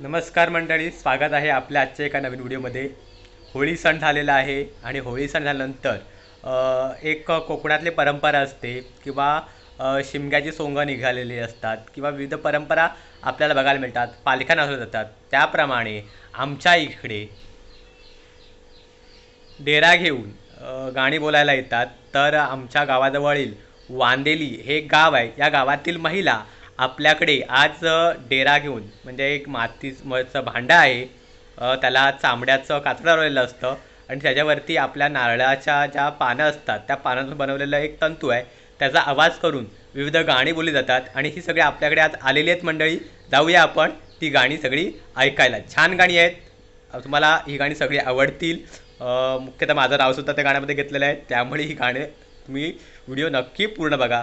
नमस्कार मंडळी स्वागत आहे आपल्या आजच्या एका नवीन व्हिडिओमध्ये. होळी सण झालेला आहे आणि होळी सण झाल्यानंतर एक कोकणातली परंपरा असते किंवा शिमग्याची सोंगं निघालेली असतात किंवा विविध परंपरा आपल्याला बघायला मिळतात पालख्या नाचवल्या जातात. त्याप्रमाणे आमच्या इकडे डेरा घेऊन गाणी बोलायला येतात. तर आमच्या गावाजवळील वांदेली हे गाव आहे. या गावातील महिला आपल्याकडे आज डेरा घेऊन म्हणजे एक मातीचं भांडं आहे त्याला चांबड्याचं कातडं लावलेलं असतं आणि त्याच्यावरती आपल्या नारळाच्या ज्या पानं असतात त्या पानातून बनवलेलं एक तंतू आहे. त्याचा आवाज करून विविध गाणी बोलली जातात आणि ही सगळी आपल्याकडे आज आलेली आहेत मंडळी. जाऊया आपण ती गाणी सगळी ऐकायला. छान गाणी आहेत. तुम्हाला ही गाणी सगळी आवडतील. मुख्यतः माझं नावसुद्धा त्या गाण्यामध्ये घेतलेलं आहे. त्यामुळे ही गाणे तुम्ही व्हिडिओ नक्की पूर्ण बघा.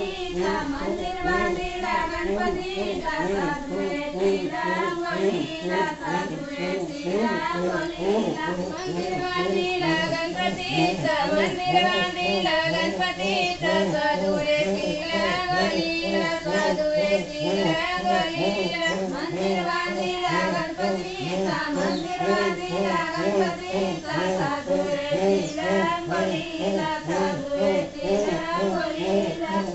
बांधिला शंकराचा साधू येतील अंघोळीला साधू येतील अंघोळीला मंदिर बांधिला शंकराचा मंदिर बांधिला शंकराचा साधू येतील अंघोळीला साधू येतील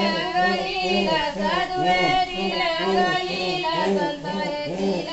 अंघोळीला साधू येतील अंघोळीला साधू Yeah.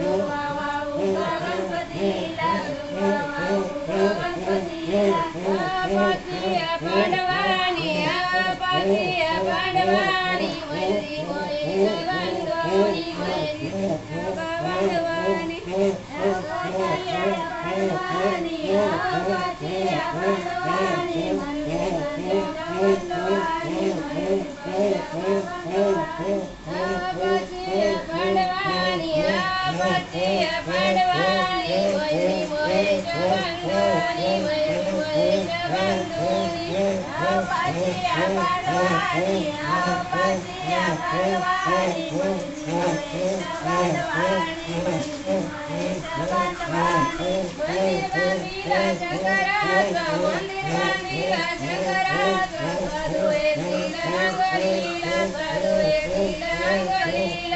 पांडवानी पाथिया पांडवानी मल्ली मोरी गौरी मल्ली पांडवानी पांडवानी पाथिया पांडवानी मल्ली पांडवानी पाथिया पांडवानी पाथिया पांडवानी मल्ली मोरी गौरी मल्ली मोरी Yeah.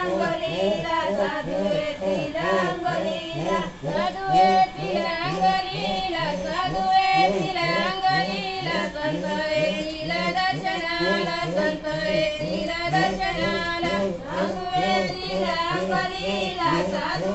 Sadhu Vedila, Sadhu Vedila, Sadhu Vedila, Sadhu Vedila, Sadhu Vedila, Sadhu Vedila, Sadhu Vedila, Sadhu Vedila, Sadhu Vedila, Sadhu Vedila, Sadhu Vedila, Sadhu Vedila, Sadhu Vedila, Sadhu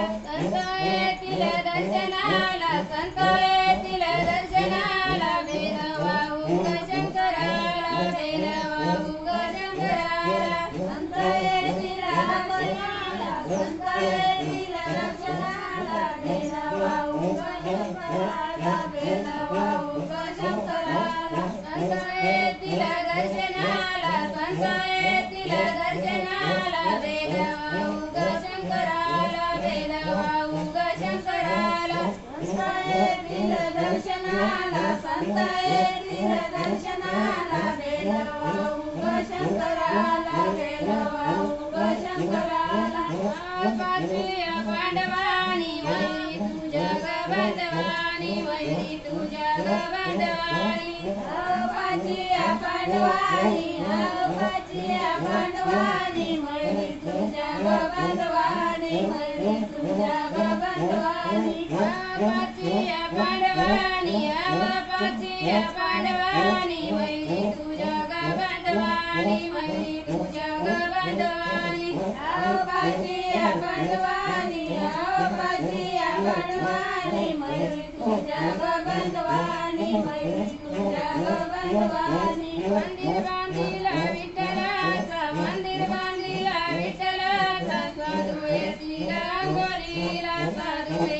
संत येतील दर्शनाला संत येतील दर्शनाला वेदवाहू दर्शनाला वेदवाहू शंकराला वेदवाहू शंकराला. संत येतील दर्शनाला संत येतील दर्शनाला वेदवाहू शंकराला वेदवाहू शंकराला पाची पांडवानी वैरी तुझ्या बांधवानी वैरी तुझ्या बांधवानी पाची पांडवानी पाची पांडवानी वैरी तुझ्या बांधवानी वैरी तुझ्या बांधवानी पाची पांडवानी बांधवानी वैरी तुझ्या बांधवानी पाची तुझ्या बांधवानी वैरी तुझ्या बांधवानी मंदिर बांधिला विठ्ठलाचा मंदिर बांधिला विठ्ठलाचा साधू येतील अंघोळीला साधू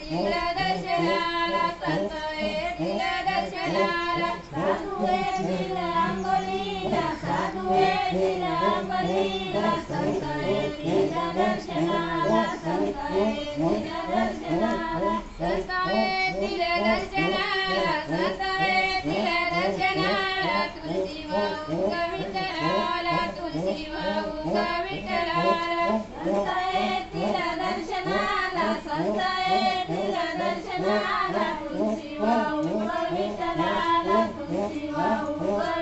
तुळशी वाहू विठ्ठलाला तुळशी वाहू विठ्ठलाला संत येतील दर्शनाला संत येतील दर्शनाला तुळशी वाहू विठ्ठलाला तुळशी वाहू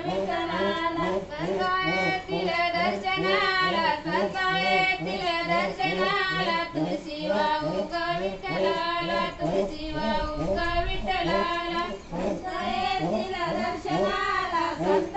विठ्ठलाला संत येतील दर्शनाला. संत येतील दर्शनाला. तुळशी वाहू विठ्ठलाला तुळशी वाहू विठ्ठलाला संत येतील दर्शनाला. संत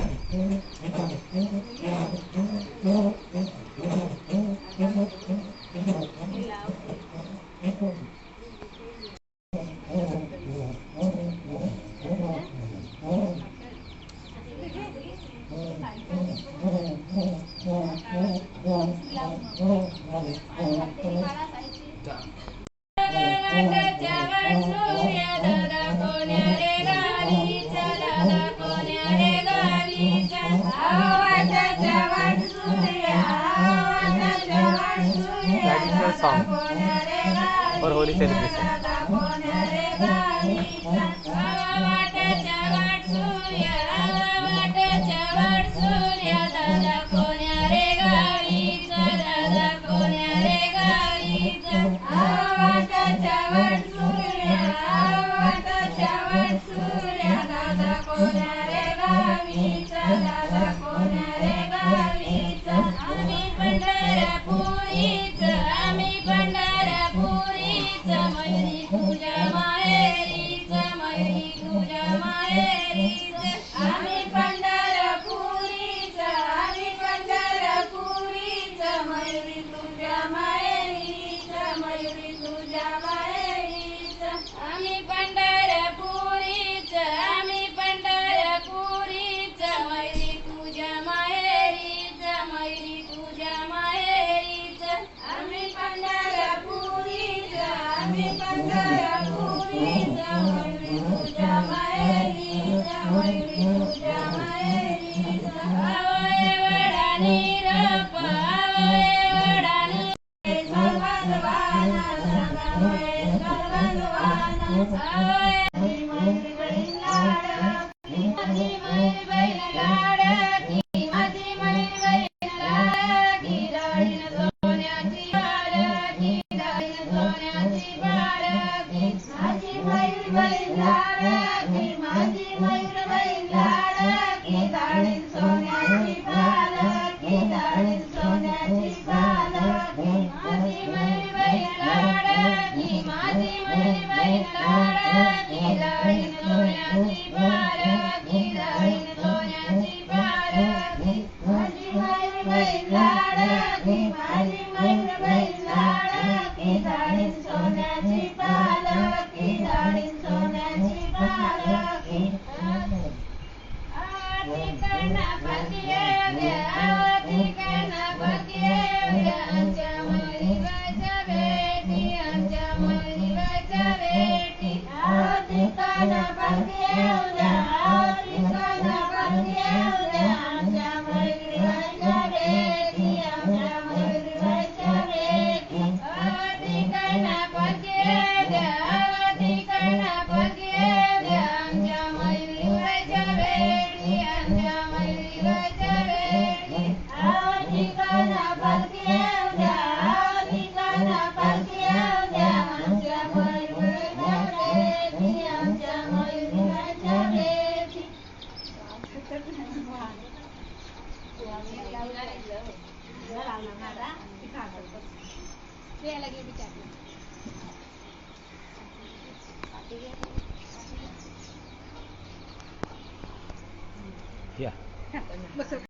traditional song for holy celebration.